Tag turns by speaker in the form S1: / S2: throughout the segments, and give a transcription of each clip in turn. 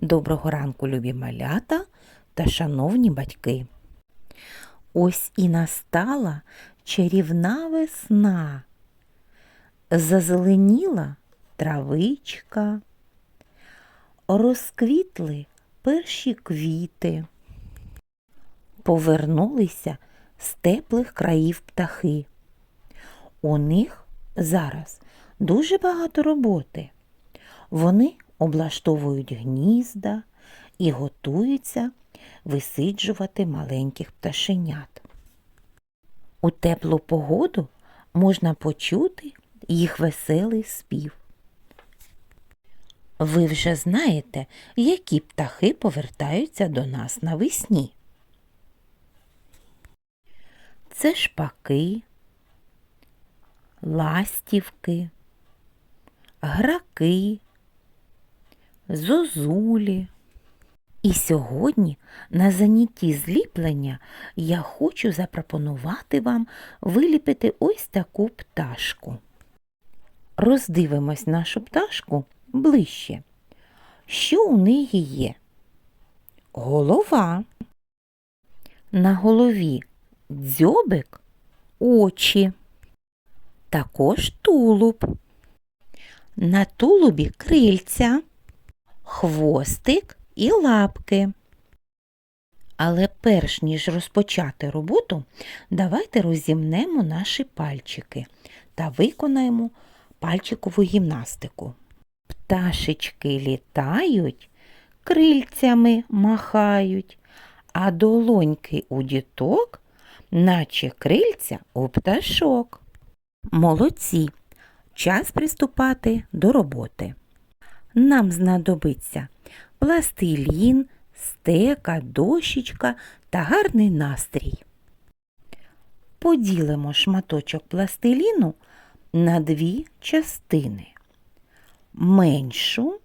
S1: Доброго ранку, любі малята та шановні батьки. Ось і настала чарівна весна. Зазеленіла травичка, розквітли перші квіти, повернулися з теплих країв птахи. У них зараз дуже багато роботи. Вони облаштовують гнізда і готуються висиджувати маленьких пташенят. У теплу погоду можна почути їх веселий спів. Ви вже знаєте, які птахи повертаються до нас навесні. Це шпаки, ластівки, граки, зозулі. І сьогодні на занятті зліплення я хочу запропонувати вам виліпити ось таку пташку. Роздивимось нашу пташку ближче. Що у неї є? Голова. На голові дзьобик, очі. Також тулуб. На тулубі крильця хвостик і лапки. Але перш ніж розпочати роботу, давайте розімнемо наші пальчики та виконаємо пальчикову гімнастику. Пташечки літають, крильцями махають, а долоньки у діток, наче крильця у пташок. Молодці! Час приступати до роботи. Нам знадобиться пластилін, стека, дощечка та гарний настрій. Поділимо шматочок пластиліну на дві частини меншу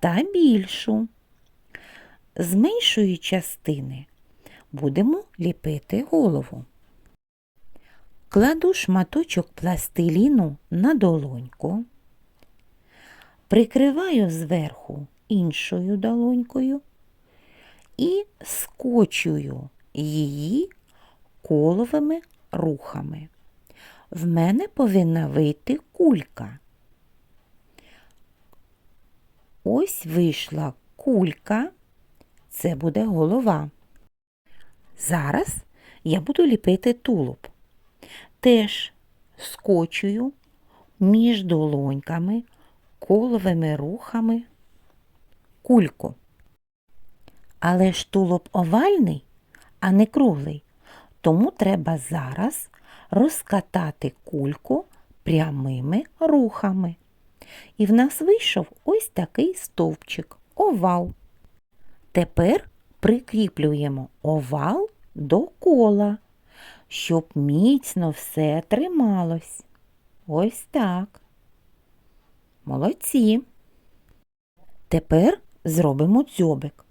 S1: та більшу. З меншої частини будемо ліпити голову. Кладу шматочок пластиліну на долоньку прикриваю зверху іншою долонькою і скочую її коловими рухами. В мене повинна вийти кулька. Ось вийшла кулька, це буде голова. Зараз я буду ліпити тулуб. Теж скочую між долоньками коловими рухами кульку. Але ж тулуб овальний, а не круглий, тому треба зараз розкатати кульку прямими рухами. І в нас вийшов ось такий стовпчик овал. Тепер прикріплюємо овал до кола, щоб міцно все трималось. Ось так. Молодці. Тепер зробимо дзьобик.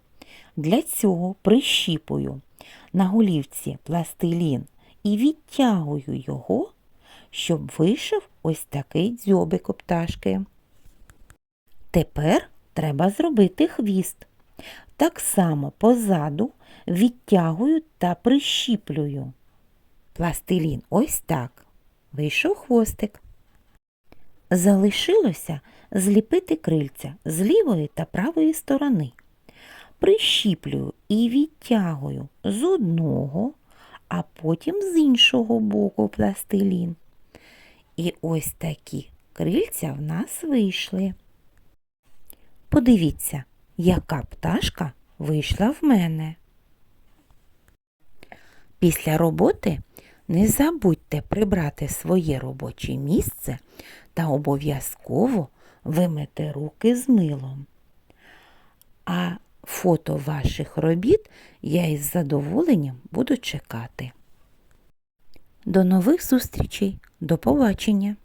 S1: Для цього прищіпую на голівці пластилін і відтягую його, щоб вийшов ось такий дзьобик у пташки. Тепер треба зробити хвіст. Так само позаду відтягую та прищіплюю. Пластилін ось так. Вийшов хвостик. Залишилося зліпити крильця з лівої та правої сторони. Прищіплюю і відтягую з одного, а потім з іншого боку пластилін. І ось такі крильця в нас вийшли. Подивіться, яка пташка вийшла в мене. Після роботи не забудьте прибрати своє робоче місце та обов'язково вимити руки з милом. А фото ваших робіт я із задоволенням буду чекати. До нових зустрічей, до побачення!